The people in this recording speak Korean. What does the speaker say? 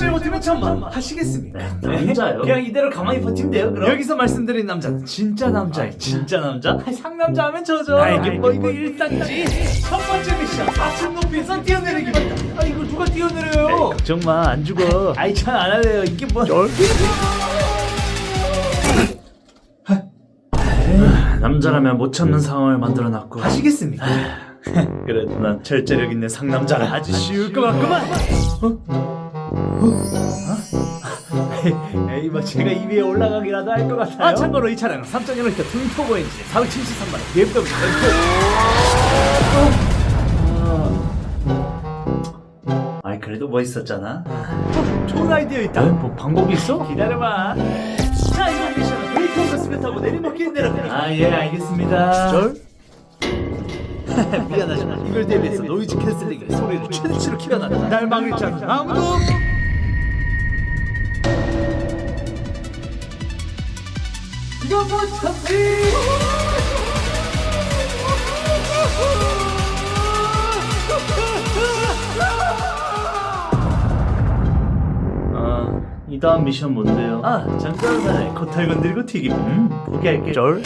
번째 버티면 천만 하시겠습니까? 남자요? 그냥 이대로 가만히 버티면 돼요 그럼 여기서 말씀드린 남자는 진짜 남자예요 진짜 남자? 아이, 상남자 하면 저죠 나에게 뭐 이거 일상이지 첫 번째 미션 4층 높이에서 뛰어내리기입니다 아 이거 누가 뛰어내려요 마, 안 죽어. 아이 전 안 할래요 이게 뭐 남자라면 못 참는 상황을 만들어놨고. 하시겠습니까? 그래도 난 절제력 있는 상남자라 아주 쉬울 것 같구만 어? 어? 에이 뭐 제가 2위에 올라가기라도 할 것 같아요? 아 참고로 이 차량은 3.1L 퉁터보 엔진 473만 원. BMW. M4 아이 그래도 멋있었잖아. 어, 좋은 아이디어 있다. 뭐 방법이 있어? 기다려봐. 자 이번 미션은 브레이크 언더스를 타고 내리막길 내려가 아예 알겠습니다. 절? 미안하지만 이걸 대비해서 노이즈 캔슬링에 소리를 최대치로 키워놨다. 날 자는 아무도 못 참지 아, 이 다음 미션 뭔데요? 아 잠깐 사장님 겉털 건들고 튀김 음 포기할게 절?